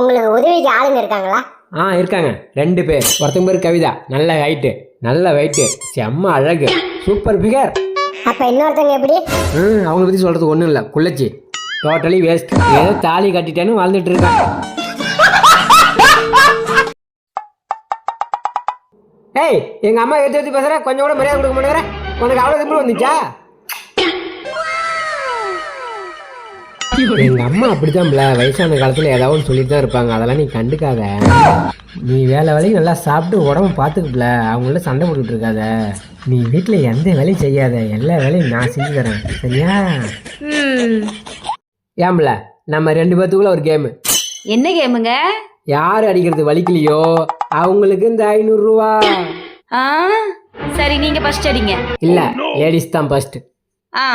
உங்களுக்கு உதவிக்கு ஆளுங்க இருக்காங்களா? ஆ இருக்காங்க. ரெண்டு பேர். ஒருத்தங்க பேர் கவிதா. நல்ல ஹைட்டு நல்ல வெயிட்டு செம்ம அழகு. சூப்பர் ஃபிகர் அப்ப இன்னொருத்தங்க எப்படி? ம் அவங்கள பற்றி சொல்கிறதுக்கு ஒன்றும் இல்லை. குள்ளச்சி டோட்டலி வேஸ்ட் ஏதோ தாலி கட்டிட்டேன்னு வாழ்ந்துட்டு இருக்கேன். ஏய் எங்கள் அம்மா எடுத்து எடுத்து பேசுகிற கொஞ்சம் கூட மரியாதை கொடுக்க மாட்டேங்கிற? உனக்கு அவ்வளோ திமிரு வந்துச்சா? எங்கள் அம்மா அப்படித்தான்ல வயசான காலத்தில் ஏதாவது ஒன்று சொல்லிட்டு தான் இருப்பாங்க. அதெல்லாம் நீ கண்டுக்காத. நீ வேலை வேலையும் நல்லா சாப்பிட்டு உடம்பு பார்த்துக்கல அவங்கள்ட்ட சண்டை போட்டுக்கிட்டு இருக்காத. நீ வீட்டில் எந்த வேலையும் செய்யாத. எல்லா வேலையும் நான் செஞ்சு தரேன். சரியா? ஏம்ல நம்ம ரெண்டு பேத்துக்குள்ள ஒரு கேமு. என்ன கேமுங்க? யார் அடிக்கிறது வலிக்கலையோ? அவங்களுக்கு இந்த ஐநூறுரூவா. சரி நீங்க ஃபர்ஸ்ட் அடிங்க. இல்லை லேடிஸ் தான் ஃபர்ஸ்ட் ஆ.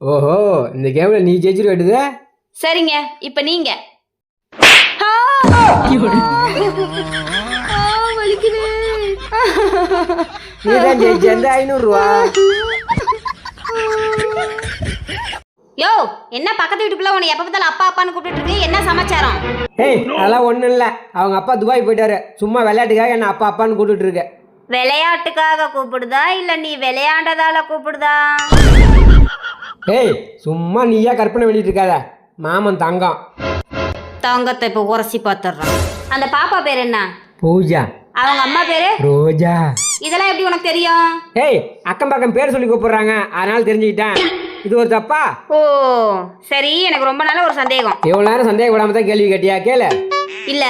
ஓஹோ இந்த கேமில் நீ ஜெயிச்சிட்டு வெட்டுது சரிங்க இப்ப நீங்க. ஆ! ஆ, வலிக்குது. நீ தான் ஜெயிச்ச இந்த ஐநூறுரூவா யோ என்ன பக்கத்து வீட்டுக்குள்ள உன்னை எப்ப பார்த்தாலும் அப்பா அப்பான்னு கூப்பிட்டு இருக்கு? என்ன சமாச்சாரம்? ஏய் அதெல்லாம் ஒன்றும் இல்லை. அவங்க அப்பா துபாய் போயிட்டாரு. சும்மா விளையாட்டுக்காக என்ன அப்பா அப்பான்னு கூப்பிட்டு இருக்க. விளையாட்டுக்காக கூப்பிடுதா? இல்ல நீ விளையாண்டதால கூப்பிடுதா? ஏய் சும்மா நீயா கற்பனை பண்ணிட்டு இருக்காத. மாமன் தங்கம். தங்கத்தை இப்ப உரசி பார்த்துடுறான் அந்த பாப்பா பேர் என்ன? பூஜா. அவங்க அம்மா பேரு? ரோஜா. இதெல்லாம் எப்படி உனக்கு தெரியும்? ஏய் அக்கம் பக்கம் பேர் சொல்லி கூப்பிடுறாங்க. அதனால தெரிஞ்சுக்கிட்டேன். இது ஒரு தப்பா? ஓ சரி எனக்கு ரொம்ப நாளா ஒரு சந்தேகம். எவ்வளோ நேரம் சந்தேகம் விடாம தான் கேள்வி கேட்டியா? கேளு. இல்ல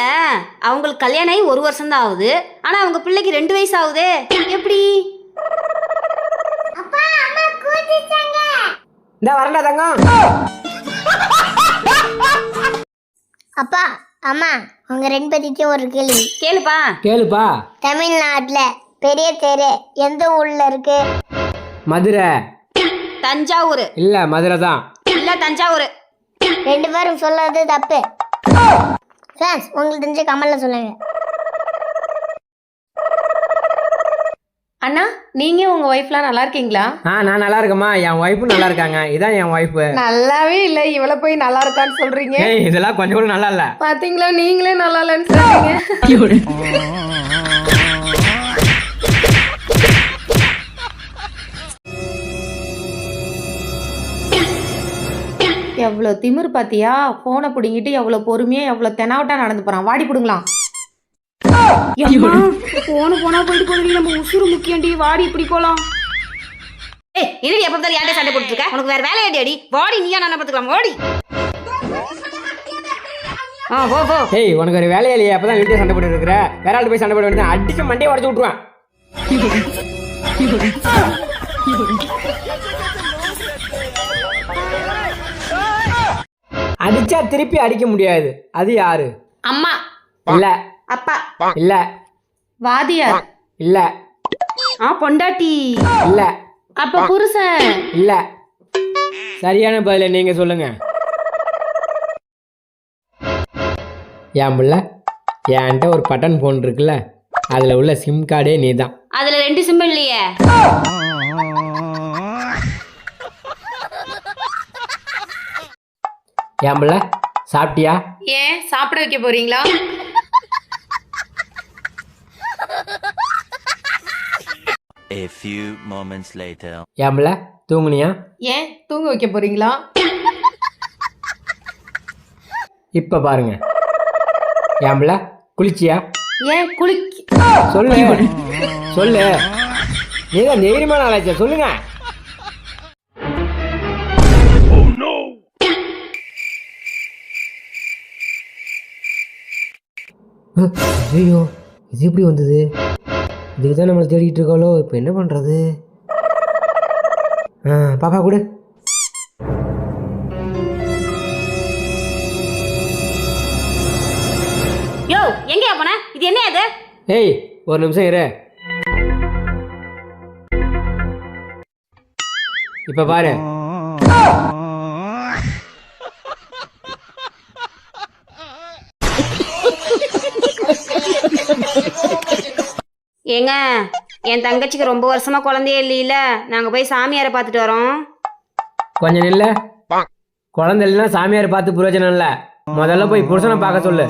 அவங்களுக்கு கல்யாணம் ஆகி ஒரு வருஷம் தான் ஆகுது. ஆனா அவங்க பிள்ளைக்கு ரெண்டு வயசு ஆகுதே. எப்படி? இந்த வரண்டா தங்கம். அப்பா அம்மா உங்க ரெண்டு பேத்திக்கும் ஒரு கேள்வி. கேளுப்பா. கேளுப்பா. தமிழ்நாட்டுல பெரிய தெரு எந்த ஊர்ல இருக்கு? மதுரை. தஞ்சாவூர். இல்லை மதுரை தான் இல்ல தஞ்சாவூர். ரெண்டு பேரும் சொல்றது தப்பு. ஃப்ரெண்ட்ஸ் உங்களுக்கு தெரிஞ்ச கமல்ல சொல்லுங்க. அண்ணா நீங்க உங்க ஒய்ஃப்லாம் நல்லா இருக்கீங்களா? ஆ நான் நல்லா இருக்கேம்மா. என் ஒய்ஃபும் நல்லா இருக்காங்க. இதான் என் ஒய்ஃபு நல்லாவே இல்ல. இவள போய் நல்லா இருக்கான்னு சொல்றீங்க. ஏய் இதெல்லாம் கொஞ்சம் கூட நல்லா இல்லை. பாத்தீங்களா? நீங்களே நல்லா இல்லைன்னு சொல்றீங்க. எவ்வளோ திமிரு பாத்தியா? போனை பிடிங்கிட்டு எவ்வளோ பொறுமையா எவ்வளோ தெனாவட்டா நடந்து போறான். வாடி பிடுங்களாம் போன போனா போயிட்டு போதுடி நம்ம உசுறு முக்கியண்டி. வாடி இப்படி போலாம். ஏய் என்னடி எப்ப பார்த்தாலும் யார்ட்ட சண்டை போட்டுட்டு இருக்க? உனக்கு வேற வேலை அடி வாடி நீயா நான் பார்த்துக்கலாம்? வாடி. ஆ போ போ. ஏய் உனக்கு ஒரு வேலையே இல்லையா. அப்பதான் வீட்டில் சண்டை போட்டு இருக்கிற. வேற ஆள்கிட்ட போய் சண்டை போட வேண்டியது அடிச்சு மண்டையை உடச்சு விட்ருவேன் அடிச்சா திருப்பி அடிக்க முடியாது. அது யாரு? அம்மா. இல்ல. அப்பா. இல்ல. வாதியார். இல்ல. ஆ பொண்டாட்டி. இல்ல. அப்ப புருஷன். இல்ல. சரியான பதில நீங்க சொல்லுங்க. ஏன் புள்ள என்கிட்ட ஒரு பட்டன் ஃபோன் இருக்குல்ல. அதுல உள்ள சிம் கார்டே நீ தான் அதுல ரெண்டு சிம்பிள் இல்லையே. ஏன் புள்ள சாப்பிட்டியா? ஏன்? சாப்பிட வைக்க போறீங்களா? A few moments later. ஏன் புள்ள தூங்குனியா? ஏன்? தூங்க வைக்க போறீங்களா? இப்ப பாருங்க. ஏன் புள்ள குளிச்சியா? ஏன்? குளிக்க சொல்லு. சொல்லு. நீதான் தைரியமான ஆளாச்சா சொல்லுங்க. ஐயோ இது எப்படி வந்தது? இதுக்கு தான் நம்மளை தேடிட்டு இருக்காளோ இப்போ என்ன பண்ணுறது ஆ பாப்பா கொடு. யோ எங்கயா போன? இது என்ன அது ஏய் ஒரு நிமிஷம் இரு. இப்போ பாரு. ஏங்க என் தங்கச்சிக்கு ரொம்ப வருஷமா குழந்தையே இல்லையில. நாங்க போய் சாமியாரை பார்த்துட்டு வரோம். கொஞ்சம் நில்ல. குழந்தை இல்லைன்னா சாமியார் பார்த்து பிரயோஜனம் இல்லை. முதல்ல போய் புருஷனை பார்க்க சொல்லு.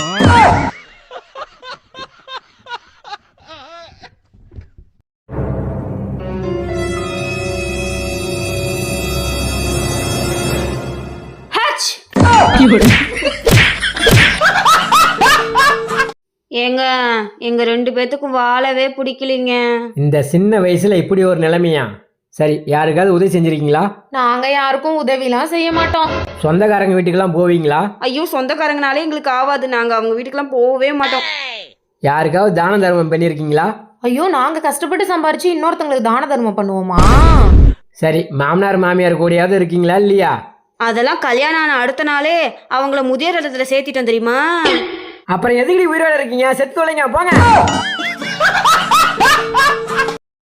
ஹச்! ஏங்க எங்க ரெண்டு பேத்துக்கும் வாழவே பிடிக்கலைங்க. இந்த சின்ன வயசுல இப்படி ஒரு நிலைமையா? சரி யாருக்காவது உதவி செஞ்சிருக்கீங்களா? நாங்க யாருக்கும் உதவிலாம் செய்ய மாட்டோம். சொந்தக்காரங்க வீட்டுக்கெல்லாம் போவீங்களா? ஐயோ சொந்தக்காரங்கனாலே எங்களுக்கு ஆவாது. நாங்க அவங்க வீட்டுக்கெல்லாம் போகவே மாட்டோம். யாருக்காவது தான தர்மம் பண்ணியிருக்கீங்களா ஐயோ நாங்க கஷ்டப்பட்டு சம்பாரிச்சு இன்னொருத்தங்களுக்கு தான தர்மம் பண்ணுவோமா? சரி மாமனார் மாமியார் கூடயாவது இருக்கீங்களா இல்லையா? அதெல்லாம் கல்யாணம் ஆன அடுத்த நாளே அவங்கள முதியோர் இல்லத்துல சேர்த்திட்டோம் தெரியுமா? அப்புறம் எதுக்கு உயிரோட இருக்கீங்க? செத்து தொலைங்க போங்க.